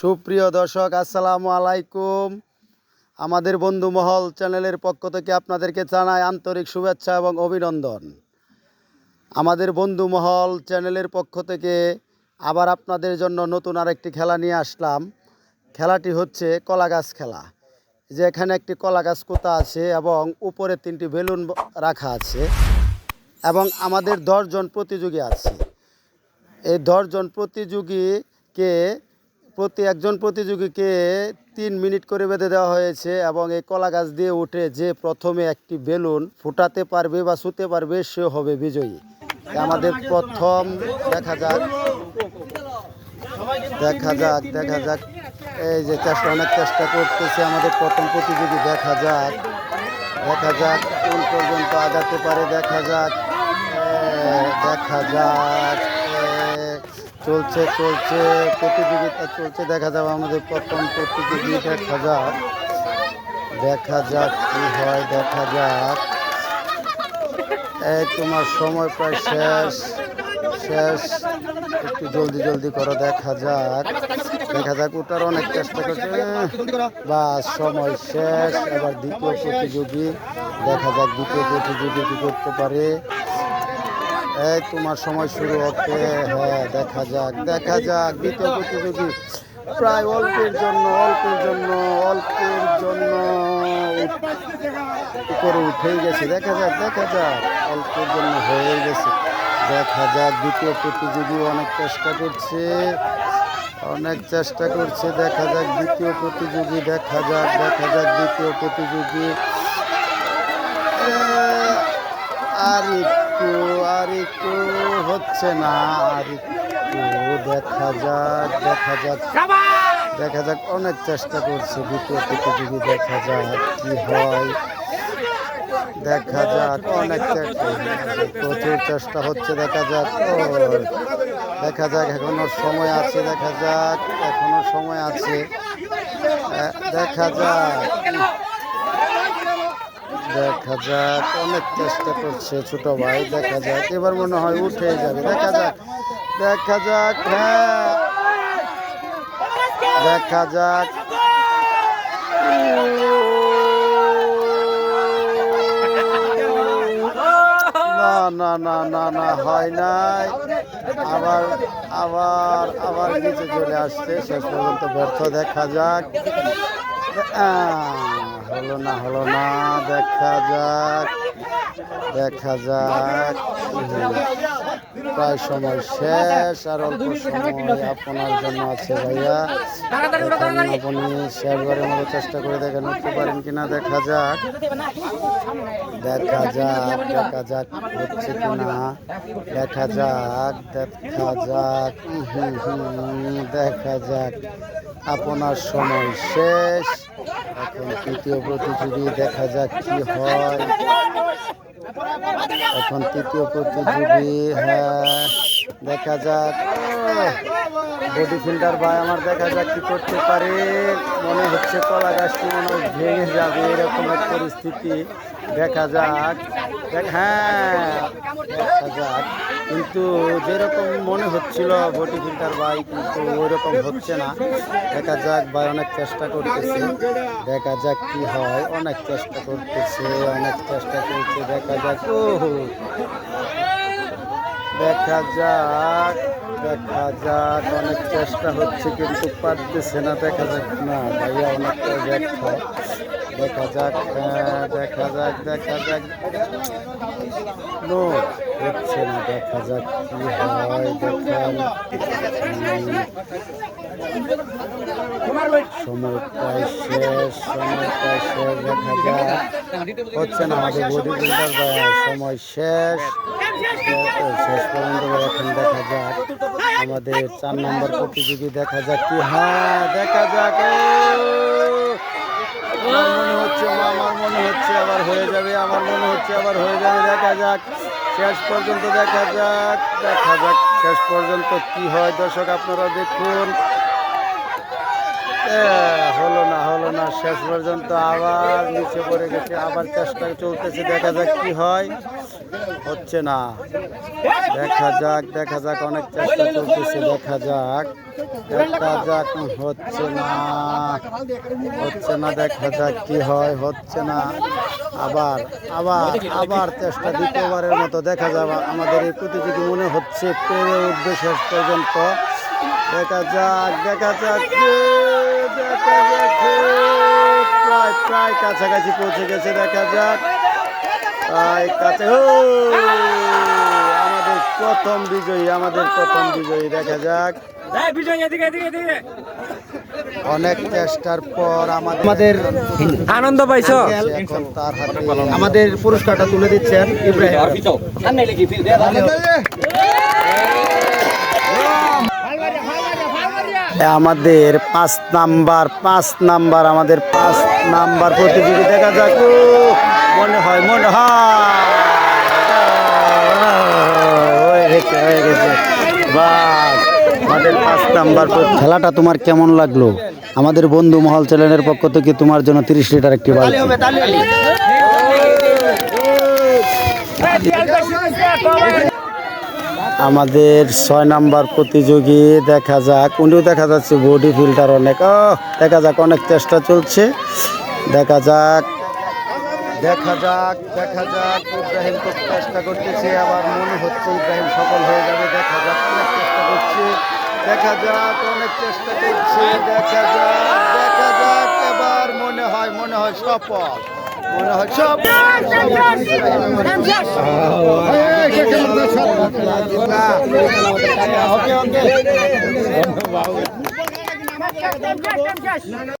সুপ্রিয় দর্শক, আসসালামু আলাইকুম। আমাদের বন্ধু মহল চ্যানেলের পক্ষ থেকে আপনাদেরকে জানাই আন্তরিক শুভেচ্ছা এবং অভিনন্দন। আমাদের বন্ধু মহল চ্যানেলের পক্ষ থেকে আবার আপনাদের জন্য নতুন আরেকটি খেলা নিয়ে আসলাম। খেলাটি হচ্ছে কলা গাছ খেলা। যে এখানে একটি কলা গাছ কোতা আছে এবং উপরে তিনটি বেলুন রাখা আছে এবং আমাদের দশজন প্রতিযোগী আছে। এই দশজন প্রতিযোগীকে প্রতি একজন প্রতিযোগীকে তিন মিনিট করে বেঁধে দেওয়া হয়েছে এবং এই কলা গাছ দিয়ে উঠে যে প্রথমে একটি বেলুন ফুটাতে পারবে বা শুতে পারবে, সে হবে বিজয়ী। আমাদের প্রথম দেখা যাক। দেখা যাক দেখা যাক। এই যে চেষ্টা, অনেক চেষ্টা করতেছে আমাদের প্রথম প্রতিযোগী, দেখা যাক। দেখা যাক, কোন পর্যন্ত আগাতে পারে, দেখা যাক। দেখা যাক। চলছে চলছে, প্রতিযোগিতা চলছে। দেখা যাক আমাদের প্রথম প্রতিযোগী, দেখা যাক। দেখা যাক কি হয়, দেখা যাক। এই তোমার সময় প্রায় শেষ। শেষ। একটু জলদি জলদি করো, দেখা যাক। দেখা যাক ওটার অনেক চেষ্টা করছে। বা সময় শেষ। এবার দ্বিতীয় প্রতিযোগী। দেখা যাক দ্বিতীয় প্রতিযোগী কি করতে পারে। এই তোমার সময় শুরু ওকে হ্যাঁ দেখা যাক দেখা যাক, দ্বিতীয় প্রতিযোগী। প্রায় অল্পের জন্য অল্পের জন্য অল্পের জন্য উপরে উঠেই গেছে। দেখা যাক দেখা যাক, অল্পের জন্য হয়ে গেছে। দেখা যাক, দ্বিতীয় প্রতিযোগী অনেক চেষ্টা করছে, অনেক চেষ্টা করছে। দেখা যাক, দ্বিতীয় প্রতিযোগী, দেখা যাক দেখা যাক, দ্বিতীয় প্রতিযোগী। আর একটু, আর একটু হচ্ছে না, আর একটু দেখা যাক দেখা যাক। দেখা যাক, অনেক চেষ্টা করছে, দ্বিতীয় প্রতিযোগী দেখা যাক কি হয়। দেখা যাক, অনেক প্রচুর চেষ্টা হচ্ছে, দেখা যাক। দেখা যাক, এখনও সময় আছে, দেখা যাক, এখনও সময় আছে। দেখা যাক। দেখা যাক অনেক চেষ্টা করছে ছোট ভাই দেখা যাক। এবার মনে হয় উঠে যাবে। দেখা যাক দেখা যাক হ্যাঁ। দেখা যাক। না না না না না হয় নাই। আবার আবার আবার নিচে চলে আসছে। শেষ পর্যন্ত ব্যর্থ দেখা যাক। আহ, হলো না হলো না, দেখা যাক দেখা যাক। প্রায় সময় শেষ, আর অল্প সময় আপনার জন্য আছে ভাইয়া। আপনি শেষবারের মতো চেষ্টা করে দেখেন উঠতে পারেন কিনা, দেখা যাক। দেখা যাক দেখা যাক হচ্ছে কিনা। দেখা যাক দেখা যাক দেখা যাক। আপনার সময় শেষ। এখন তৃতীয় প্রতিযোগী দেখা যাক কি হয়। এখন তৃতীয় প্রতিযোগী হ্যাঁ দেখা যাক। বডি ফিল্ডার ভাই, আমার দেখা যাক কি করতে পারে। মনে হচ্ছে কলা গাছটি মনে হয় ভেঙে যাবে, এরকম এক পরিস্থিতি। দেখা যাক। হ্যাঁ দেখা যাক। কিন্তু যেরকম মনে হচ্ছিল বডি ফিল্টার ভাই, কিন্তু ওইরকম হচ্ছে না। দেখা যাক ভাই, অনেক চেষ্টা করতেছে। দেখা যাক কি হয়। অনেক চেষ্টা করতেছে, অনেক চেষ্টা করছে। দেখা যাক ও দেখা যাক দেখা যাক অনেক চেষ্টা হচ্ছে কিন্তু পারতেছে না দেখা যাক না ভাইয়া অনেকটা দেখা দেখা যাক হ্যাঁ, দেখা যাক দেখা যাক। নো হচ্ছে না, দেখা যাক কি হয় দেখান সময় শেষ সময় শেষ, দেখা যাক। হচ্ছে না আমাদের সময় শেষ। শেষ পর্যন্ত এখন দেখা যাক। আমাদের চার নম্বর প্রতিযোগী, দেখা যাক কি হ্যাঁ দেখা যাক। মনে হচ্ছে, আমার মনে হচ্ছে, আবার হয়ে যাবে, আমার মনে হচ্ছে, আবার হয়ে যাবে, দেখা যাক। শেষ পর্যন্ত দেখা যাক দেখা যাক শেষ পর্যন্ত কি হয়। দর্শক আপনারা দেখুন। হলো না হলো না। শেষ পর্যন্ত আবার নিচে পড়ে গেছে, আবার চেষ্টা চলতেছে, দেখা যাক কি হয়। হচ্ছে না। দেখা যাক দেখা যাক, অনেক চেষ্টা চলতেছে, দেখা যাক। দেখা যাক, হচ্ছে না। হচ্ছে না, দেখা যাক কি হয়, হচ্ছে না। আবার আবার আবার চেষ্টা দ্বিতীয়বারের মতো দেখা যাবে। আমাদের এই প্রতিযোগী মনে হচ্ছে পেরে উঠবে শেষ পর্যন্ত। দেখা যাক দেখা যাক দেখা যাক প্রায় প্রায় কাছাকাছি পৌঁছে গেছে দেখা যাক। প্রায় কাছে ও আমাদের প্রথম বিজয়ী আমাদের প্রথম বিজয়ী দেখা যাক। অনেক চেষ্টার পর আমাদের আমাদের আনন্দ পাইছ? এখন তার হাতে আমাদের পুরস্কারটা তুলে দিচ্ছেন ইব্রাহিম। আমাদের পাঁচ নাম্বার পাঁচ নাম্বার আমাদের পাঁচ নাম্বার প্রতিযোগী দেখা যাক। মনে হয় মনে হয়। হয়ে গেছে বাস আমাদের পাঁচ নাম্বার খেলাটা তোমার কেমন লাগল? আমাদের বন্ধু মহল চ্যানেলের পক্ষ থেকে তোমার জন্য তিরিশ লিটার একটি বালতি। আমাদের ছয় নাম্বার প্রতিযোগী, দেখা যাক, উনিও দেখা যাচ্ছে বডি ফিল্টার অনেক। দেখা যাক, অনেক চেষ্টা চলছে। দেখা যাক দেখা যাক দেখা যাক, ইব্রাহিম খুব চেষ্টা করতেছে, আবার মনে হচ্ছে ইব্রাহিম সফল হয়ে যাবে। দেখা যাক, অনেক চেষ্টা করছে। দেখা যাক, অনেক চেষ্টা করছে। দেখা যাক দেখা যাক, এবার মনে হয় মনে হয় সফল। মনে হয় সফল